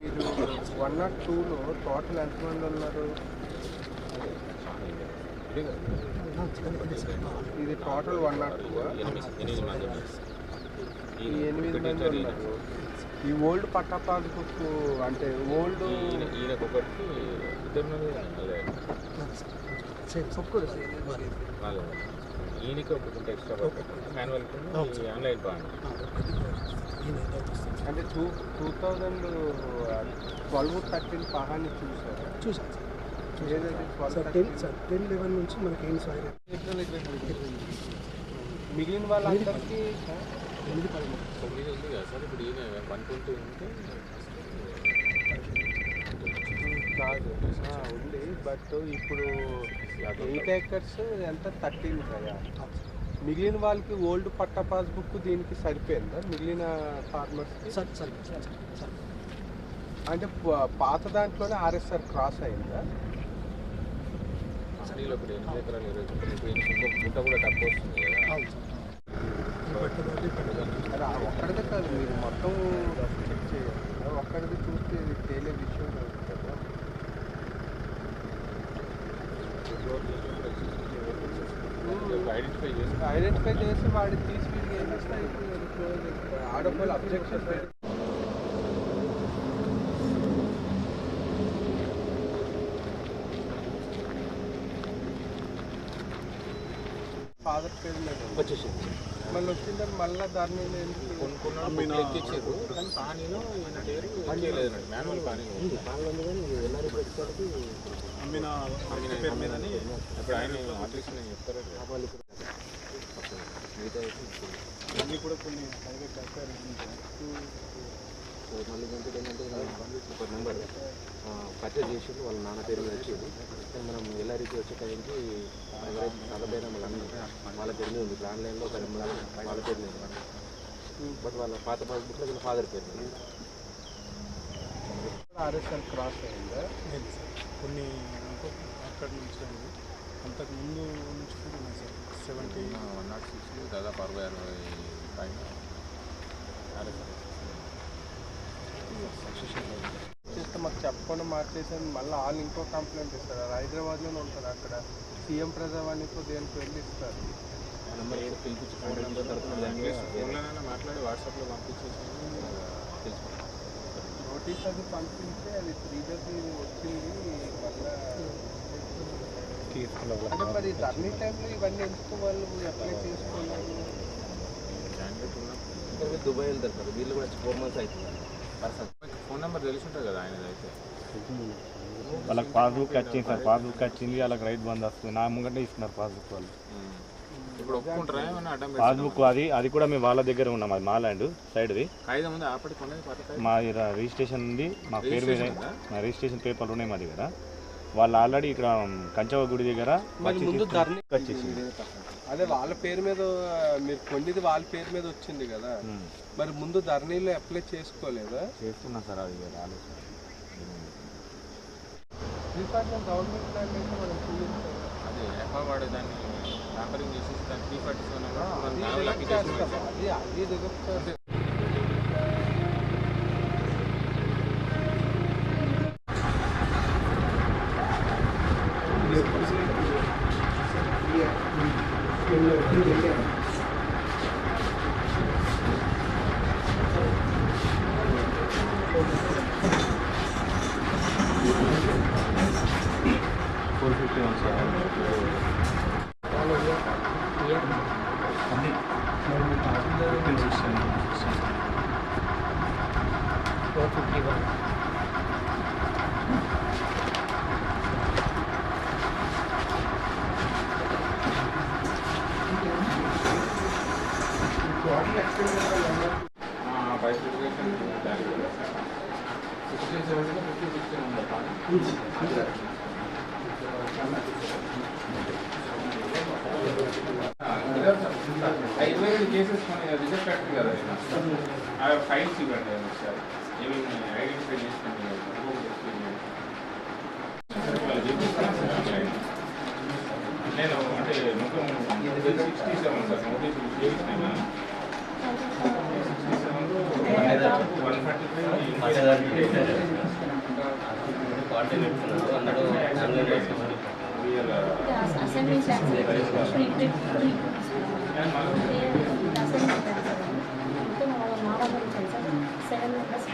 మీరు one not టూలో total ఎంతమంది ఉన్నారు? ఇది టోటల్ వన్ నాట్ టూ ఎనిమిది మంది ఈ ఉన్నారు ఓల్డ్ పట్టా అంటే ఓల్డ్ ఈయన ఈయనకు ఒకటి ఎక్స్ట్రా మాన్యువల్ ఆన్లైన్ బాగుంది అంటే two two thousand twelve thirteen పహాన్ని చూసారా? చూసాం. ఏదైతే twelve sir ten sir ten eleven నుంచి మనకి ఏం సార్ మిగిలిన వాళ్ళందరికీ? ఎనిమిది పదమూడు తొమ్మిది ఉంది కదా సార్ ఇప్పుడు ఈయన వన్ ట్వంటీ ఉంటే కాదు. ఉంది బట్ ఇప్పుడు ఎయిట్ ఏకర్స్ ఎంత? థర్టీన్ కదా. మిగిలిన వాళ్ళకి ఓల్డ్ పట్టా పాస్బుక్ దీనికి సరిపోయిందా? మిగిలిన ఫార్మర్స్కి? సార్ సార్ సార్ సార్ అంటే పాత దాంట్లోనే ఆర్ఎస్ఆర్ క్రాస్ అయిందా? అసలు ఒకటి ఎనిమిది ఎకరాలు ఇరవై గుంటలు ఇప్పుడు ఈయనకి ఇంకొక గుంట కూడా తక్కువ వస్తుంది కదా. ఒక్కడిదే కాదు మీరు మొత్తం చెక్ చేయాలి. ఒక్కడిది చూస్తే ఇది తేలే విషయం కాదు కదా. Hmm. ఐడెంటిఫై చేసి వాడిని తీసుకెళ్ళి ఏం చేస్తా ఆడపిల్ల అబ్జెక్షన్ పెట్టి ఫాదర్ పేరు ఉంది. వచ్చేసింది. మళ్ళీ వచ్చిందని మళ్ళీ దాని మీద ఎందుకు కొనుక్కున్నాడు బుక్లు ఎక్కించారు కానీ పానీలో ఈయన పేరు చేయలేదు అన్నట్టు మాన్యువల్ పానీ అమ్మిన పేరు మీదని ఇప్పుడు ఆయన ఆఫీస్ నేను చెప్తారు? మిగతా ఇవన్నీ కూడా కొన్ని ప్రైవేట్ మళ్ళీ ఇంకోటి ఏంటంటే ఒక నెంబర్ పర్చేజ్ చేసి వాళ్ళ నాన్న పేరు మీద వచ్చేది కానీ మనం ఎల్ఆర్కి వచ్చే టైంకి ఎవరైతే నలభై నెంబర్ వాళ్ళ పేరు మీద ఉంది ఆన్లైన్లో ఒక నెంబర్ వాళ్ళ పేరు మీద బట్ వాళ్ళ పాత పాస్బుక్లో వీళ్ళ ఫాదర్ పేరు మీద ఉంది. క్రాస్ అయిందా సార్ కొన్ని అక్కడి నుంచి అండి అంతకు ముందు నుంచి కూడా ఉన్నాయి sir seventy one nought six దాదాపు అరవై అరవై పైన చేస్తే మాకు చెప్పకుండా మార్చేసాను మళ్ళీ వాళ్ళు ఇంకో కంప్లైంట్ ఇస్తారు. అది హైదరాబాద్లోనే ఉంటారు అక్కడ. సీఎం ప్రజావాణితో దేనికి వెళ్ళి ఇస్తారు? మాట్లాడి వాట్సాప్లో పంపించేసి నోటీస్ అది పంపిస్తే అది త్రీ డేస్ వచ్చింది. మళ్ళా అంటే మరి ధర్నీ టైంలో ఇవన్నీ ఎందుకు వాళ్ళు అప్లై చేసుకున్నారు? దుబాయ్ వెళ్తారు సార్ వీళ్ళు కూడా ఫోర్ మంత్స్ అవుతుంది. పర్సన్. ఫోన్ నెంబర్ తెలిసి ఉంటుంది కదా ఆయనది అయితే వాళ్ళకి పాస్బుక్ వచ్చింది సార్ పాస్బుక్ వచ్చింది వాళ్ళకి రైతు బంద్ వస్తుంది. నా ముంగటే ఇస్తున్నారు పాస్బుక్ వాళ్ళు. ఇప్పుడు ఒప్పుకుంటారా అడ్డం పాస్బుక్ అది అది కూడా మేము వాళ్ళ దగ్గర ఉన్నాం అది మా ల్యాండ్ సైడ్ది. కాగితం ఉంది ఆపటి కొన్నది పథకాలు మా రిజిస్ట్రేషన్ ఉంది మా పేరు మీద ఉందా? మా రిజిస్ట్రేషన్ పేపర్లు ఉన్నాయి మా దగ్గర వాళ్ళు ఆల్రెడీ ఇక్కడ కంచవ గుడి దగ్గర ధర్నీ వచ్చేసింది అదే వాళ్ళ పేరు మీద మీరు కొన్నిది వాళ్ళ పేరు మీద వచ్చింది కదా. మరి ముందు ధర్నీలో అప్లై చేసుకోలేదా? చేస్తున్నా సార్ అది రాలేదు సార్. డిపార్ట్మెంట్ గవర్నమెంట్ ల్యాండ్ అయితే మనం చూపించాలి అదే వాడు దాన్ని ట్యాంపరింగ్ చేసి దాన్ని అది అది రిజెక్ట్ చేస్తాం four fifty one sir fifteen sixteen four fifty one five sixteen ఇరవై ఏడు కేసెస్ మన రిజెక్ట్ అట్టు కదా ఆ ఫైల్స్ ఇవ్వండి ఒకసారి. ఏమి ఐడెంటిఫై చేసుకోండి నేను అంటే మొత్తం సిక్స్టీ సెవెన్ సార్ నోటీస్ చేసిన sixty seven one forty five party పెడుతున్నారు అందరూ ఆన్లైన్ చేస్తున్నారు సెవెన్ మెంబర్స్